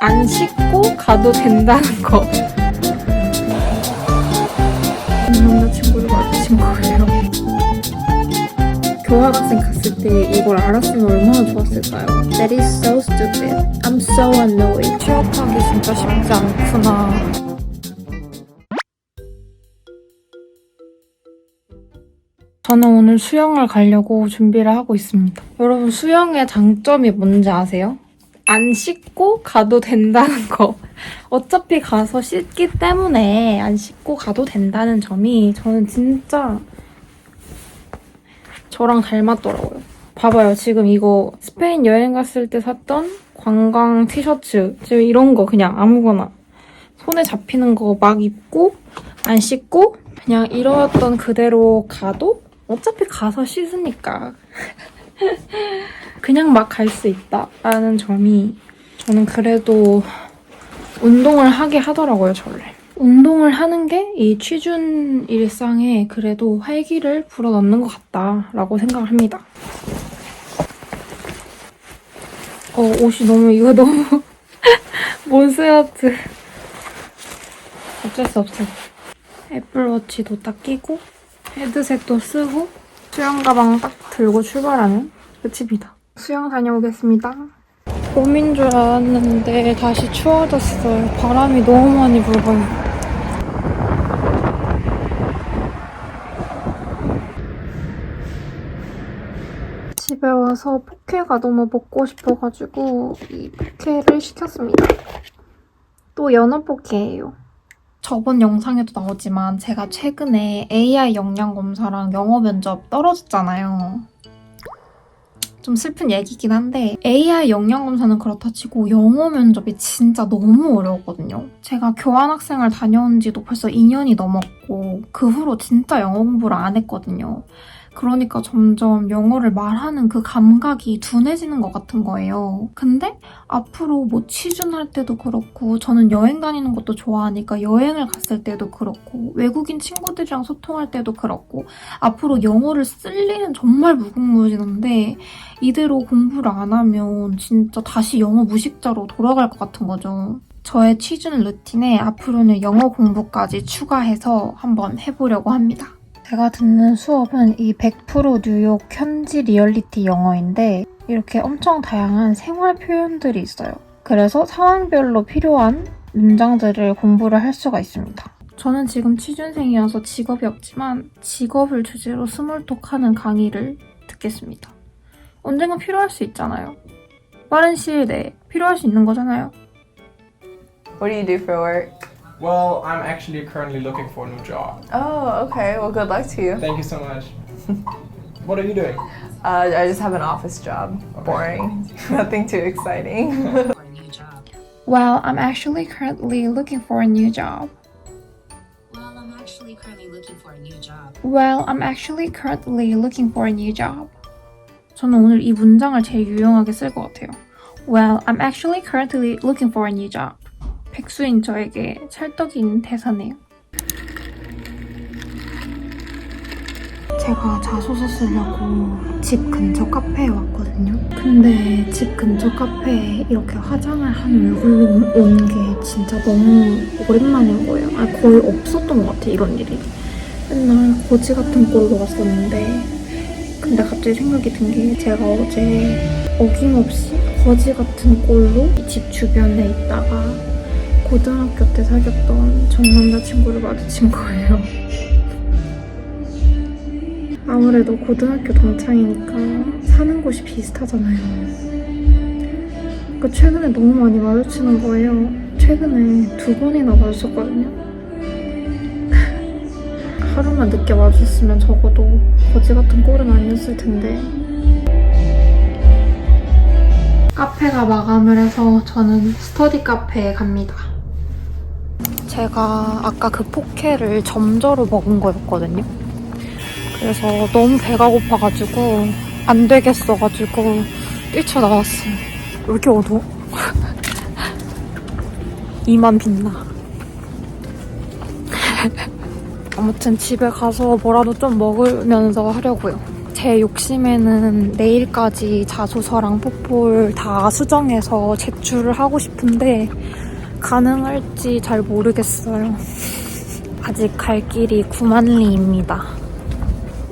안 씻고 가도 된다는 거. 남자친구를 맞으신 거예요. 교환학생 갔을 때 이걸 알았으면 얼마나 좋았을까요? That is so stupid. I'm so annoyed. 취업하기 진짜 쉽지 않구나. 저는 오늘 수영을 가려고 준비를 하고 있습니다. 여러분 수영의 장점이 뭔지 아세요? 안 씻고 가도 된다는 거. 어차피 가서 씻기 때문에 안 씻고 가도 된다는 점이 저는 진짜 저랑 닮았더라고요. 봐봐요. 지금 이거 스페인 여행 갔을 때 샀던 관광 티셔츠. 지금 이런 거 그냥 아무거나 손에 잡히는 거 막 입고 안 씻고 그냥 이러던 그대로 가도 어차피 가서 씻으니까 그냥 막 갈 수 있다라는 점이 저는 그래도 운동을 하게 하더라고요, 저를. 운동을 하는 게 이 취준 일상에 그래도 활기를 불어넣는 것 같다라고 생각을 합니다. 어, 옷이 너무, 이거 너무 몬스아트. 어쩔 수 없어요. 애플워치도 딱 끼고, 헤드셋도 쓰고, 수영 가방 딱 들고 출발하는 끝입니다. 수영 다녀오겠습니다. 봄인 줄 알았는데 다시 추워졌어요. 바람이 너무 많이 불어요. 집에 와서 포케가 너무 먹고 싶어가지고 이 포케를 시켰습니다. 또 연어 포케예요. 저번 영상에도 나오지만 제가 최근에 AI 역량 검사랑 영어 면접 떨어졌잖아요. 좀 슬픈 얘기긴 한데 AI 역량 검사는 그렇다 치고 영어 면접이 진짜 너무 어려웠거든요. 제가 교환학생을 다녀온 지도 벌써 2년이 넘었고 그 후로 진짜 영어 공부를 안 했거든요. 그러니까 점점 영어를 말하는 그 감각이 둔해지는 것 같은 거예요. 근데 앞으로 뭐 취준할 때도 그렇고 저는 여행 다니는 것도 좋아하니까 여행을 갔을 때도 그렇고 외국인 친구들이랑 소통할 때도 그렇고 앞으로 영어를 쓸 일은 정말 무궁무진한데 이대로 공부를 안 하면 진짜 다시 영어 무식자로 돌아갈 것 같은 거죠. 저의 취준 루틴에 앞으로는 영어 공부까지 추가해서 한번 해보려고 합니다. 제가 듣는 수업은 이 100% 뉴욕 현지 리얼리티 영어인데 이렇게 엄청 다양한 생활 표현들이 있어요. 그래서 상황별로 필요한 문장들을 공부를 할 수가 있습니다. 저는 지금 취준생이어서 직업이 없지만 직업을 주제로 스몰톡하는 강의를 듣겠습니다. 언젠가 필요할 수 있잖아요. 빠른 시일 내에 필요할 수 있는 거잖아요. What do you do for work? Well, I'm actually currently looking for a new job. Oh, okay. Well, good luck to you. Thank you so much. what are you doing? Uh, I just have an office job. Boring. Nothing too exciting. for a new job. Well, I'm actually currently looking for a new job. Well, I'm actually currently looking for a new job. Well, I'm actually currently looking for a new job. 저는 오늘 이 문장을 제일 유용하게 쓸 것 같아요. Well, I'm actually currently looking for a new job. 백수인 저에게 찰떡인 대사네요. 제가 자소서 쓰려고 집 근처 카페에 왔거든요. 근데 집 근처 카페에 이렇게 화장을 한 얼굴로 온 게 진짜 너무 오랜만인 거예요. 아, 거의 없었던 것 같아, 이런 일이. 맨날 거지 같은 꼴로 왔었는데 근데 갑자기 생각이 든 게 제가 어제 어김없이 거지 같은 꼴로 이 집 주변에 있다가 고등학교 때 사귀었던 전 남자친구를 마주친 거예요. 아무래도 고등학교 동창이니까 사는 곳이 비슷하잖아요. 그 최근에 너무 많이 마주치는 거예요. 최근에 두 번이나 마주쳤거든요. 하루만 늦게 마주쳤으면 적어도 거지 같은 꼴은 아니었을 텐데. 카페가 마감을 해서 저는 스터디 카페에 갑니다. 제가 아까 그 포케를 점저로 먹은 거였거든요. 그래서 너무 배가 고파가지고 안 되겠어가지고 뛰쳐나왔어요. 왜 이렇게 어두워? 이만 빛나. 아무튼 집에 가서 뭐라도 좀 먹으면서 하려고요. 제 욕심에는 내일까지 자소서랑 포폴 다 수정해서 제출을 하고 싶은데 가능할지 잘 모르겠어요. 아직 갈 길이 9만리입니다.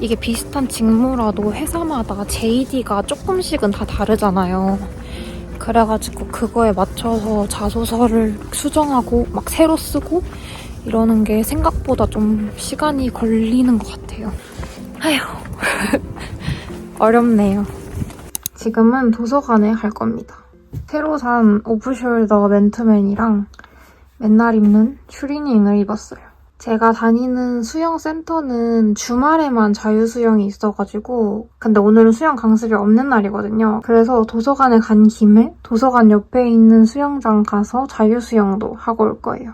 이게 비슷한 직무라도 회사마다 JD가 조금씩은 다 다르잖아요. 그래가지고 그거에 맞춰서 자소서를 수정하고 막 새로 쓰고 이러는 게 생각보다 좀 시간이 걸리는 것 같아요. 아휴. 어렵네요. 지금은 도서관에 갈 겁니다. 새로 산 오프숄더 맨투맨이랑 맨날 입는 추리닝을 입었어요. 제가 다니는 수영 센터는 주말에만 자유수영이 있어가지고 근데 오늘은 수영 강습이 없는 날이거든요. 그래서 도서관에 간 김에 도서관 옆에 있는 수영장 가서 자유수영도 하고 올 거예요.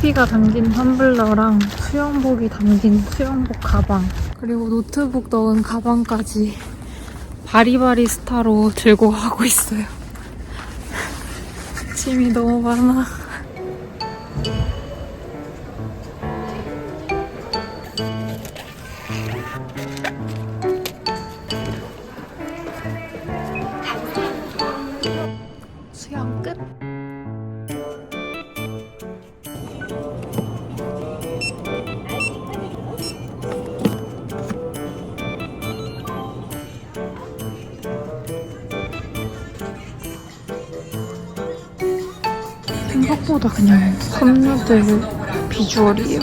커피가 담긴 텀블러랑 수영복이 담긴 수영복 가방 그리고 노트북 넣은 가방까지 바리바리 스타로 들고 가고 있어요. 짐이 너 생각보다 그냥 섬유들 비주얼이에요.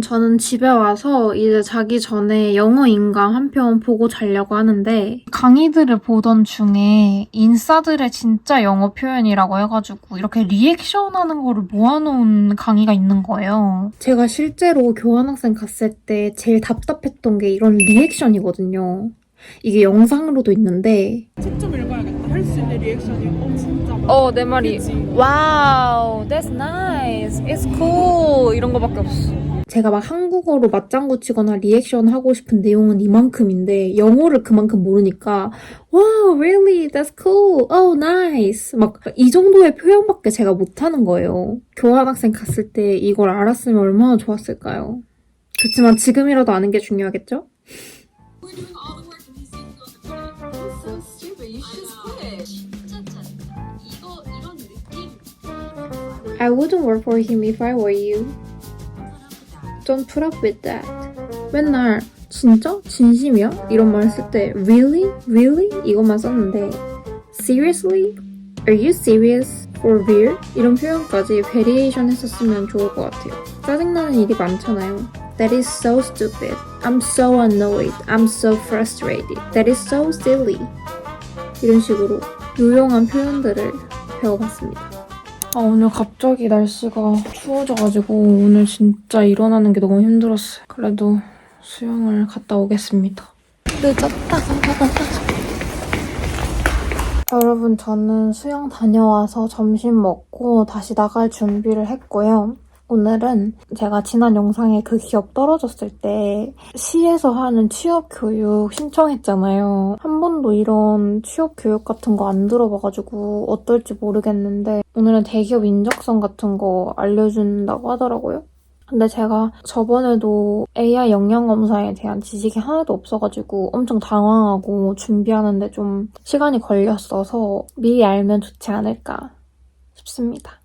저는 집에 와서 이제 자기 전에 영어 인강 한 편 보고 자려고 하는데, 강의들을 보던 중에 인싸들의 진짜 영어 표현이라고 해가지고 이렇게 리액션 하는 거를 모아놓은 강의가 있는 거예요. 제가 실제로 교환학생 갔을 때 제일 답답했던 게 이런 리액션이거든요. 이게 영상으로도 있는데, 직접 읽어야겠다. 할 수 있는 리액션이 어 진짜 많아. 어, 내 말이 그치? 와우, that's nice, it's cool 이런 거밖에 없어. 제가 막 한국어로 맞장구 치거나 리액션 하고 싶은 내용은 이만큼인데 영어를 그만큼 모르니까 wow, really, that's cool, oh, nice 막 이 정도의 표현밖에 제가 못하는 거예요. 교환학생 갔을 때 이걸 알았으면 얼마나 좋았을까요? 그렇지만 지금이라도 아는 게 중요하겠죠? I wouldn't work for him if I were you. Don't put up with that. 맨날 진짜? 진심이야? 이런 말 쓸 때 really? really? 이것만 썼는데 seriously? Are you serious? For real? 이런 표현까지 베리에이션 했었으면 좋을 것 같아요. 짜증나는 일이 많잖아요. That is so stupid. I'm so annoyed. I'm so frustrated. That is so silly. 이런 식으로 유용한 표현들을 배워봤습니다. 아, 오늘 갑자기 날씨가 추워져가지고 오늘 진짜 일어나는 게 너무 힘들었어요. 그래도 수영을 갔다 오겠습니다. 늦었다. 여러분, 저는 수영 다녀와서 점심 먹고 다시 나갈 준비를 했고요. 오늘은 제가 지난 영상에 그 기업 떨어졌을 때 시에서 하는 취업 교육 신청했잖아요. 한 번도 이런 취업 교육 같은 거 안 들어봐가지고 어떨지 모르겠는데 오늘은 대기업 인적성 같은 거 알려준다고 하더라고요. 근데 제가 저번에도 AI 영양 검사에 대한 지식이 하나도 없어가지고 엄청 당황하고 준비하는데 좀 시간이 걸렸어서 미리 알면 좋지 않을까 싶습니다.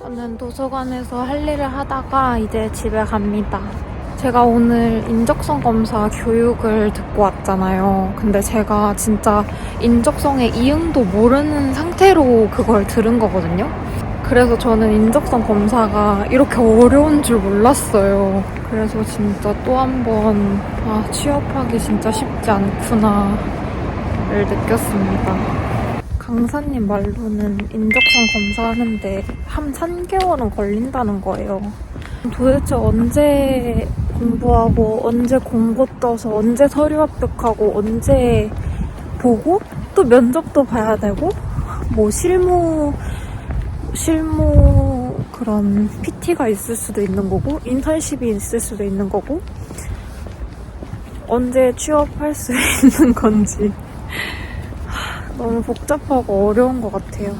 저는 도서관에서 할 일을 하다가 이제 집에 갑니다. 제가 오늘 인적성 검사 교육을 듣고 왔잖아요. 근데 제가 진짜 인적성의 이응도 모르는 상태로 그걸 들은 거거든요. 그래서 저는 인적성 검사가 이렇게 어려운 줄 몰랐어요. 그래서 진짜 또 한 번, 아, 취업하기 진짜 쉽지 않구나를 느꼈습니다. 강사님 말로는 인적성 검사하는데 한 3개월은 걸린다는 거예요. 도대체 언제 공부하고 언제 공고 떠서 언제 서류 합격하고 언제 보고 또 면접도 봐야 되고 뭐 실무 실무 그런 PT가 있을 수도 있는 거고 인턴십이 있을 수도 있는 거고 언제 취업할 수 있는 건지 하, 너무 복잡하고 어려운 것 같아요.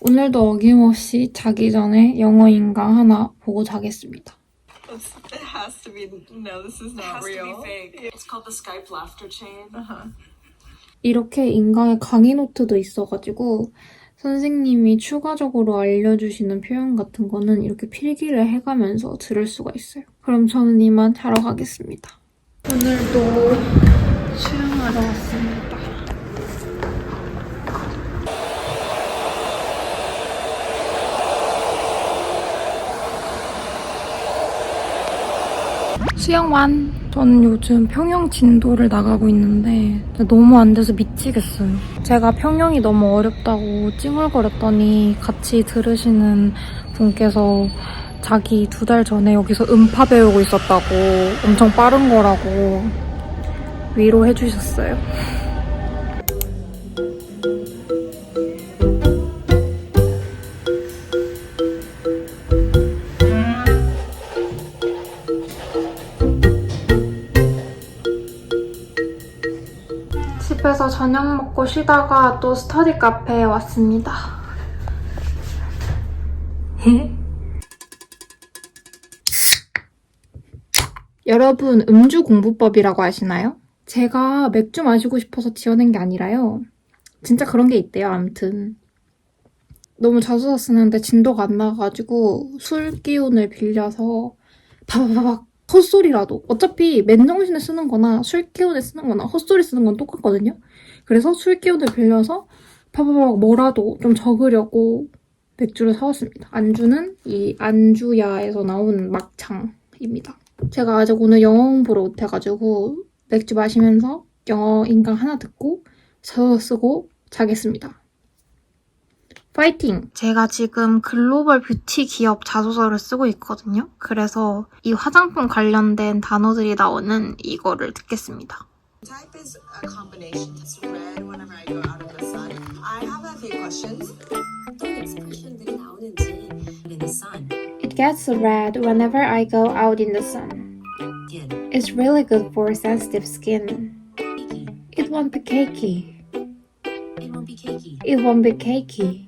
오늘도 어김없이 자기 전에 영어 인강 하나 보고 자겠습니다. It has to be. No, this is not real. It's called the Skype laughter chain. 이렇게 인강에 강의 노트도 있어가지고 선생님이 추가적으로 알려주시는 표현 같은 거는 이렇게 필기를 해가면서 들을 수가 있어요. 그럼 저는 이만 자러 가겠습니다. 오늘도 수영하러 왔습니다. 수영 완! 저는 요즘 평영 진도를 나가고 있는데 너무 안 돼서 미치겠어요. 제가 평영이 너무 어렵다고 찡얼거렸더니 같이 들으시는 분께서 자기 두 달 전에 여기서 음파 배우고 있었다고 엄청 빠른 거라고 위로해 주셨어요. 집에서 저녁 먹고 쉬다가 또 스터디 카페에 왔습니다. 여러분, 음주 공부법이라고 아시나요? 제가 맥주 마시고 싶어서 지어낸 게 아니라요. 진짜 그런 게 있대요, 암튼. 너무 자주 쓰는데 진도가 안 나가가지고 술 기운을 빌려서 바바바박 헛소리라도 어차피 맨정신에 쓰는 거나 술 기운에 쓰는 거나 헛소리 쓰는 건 똑같거든요. 그래서 술 기운을 빌려서 바바박 뭐라도 좀 적으려고 맥주를 사왔습니다. 안주는 이 안주야에서 나온 막창입니다. 제가 아직 오늘 영어 공부를 못해가지고 맥주 마시면서 영어 인강 하나 듣고 저서 쓰고 자겠습니다. 파이팅! 제가 지금 글로벌 뷰티 기업 자소서를 쓰고 있거든요. 그래서 이 화장품 관련된 단어들이 나오는 이거를 듣겠습니다. Type is a combination. It's red whenever I go out of the sun. I have a few questions. It gets red whenever I go out in the sun. It's really good for sensitive skin. It won't be cakey. It won't be cakey. It won't be cakey.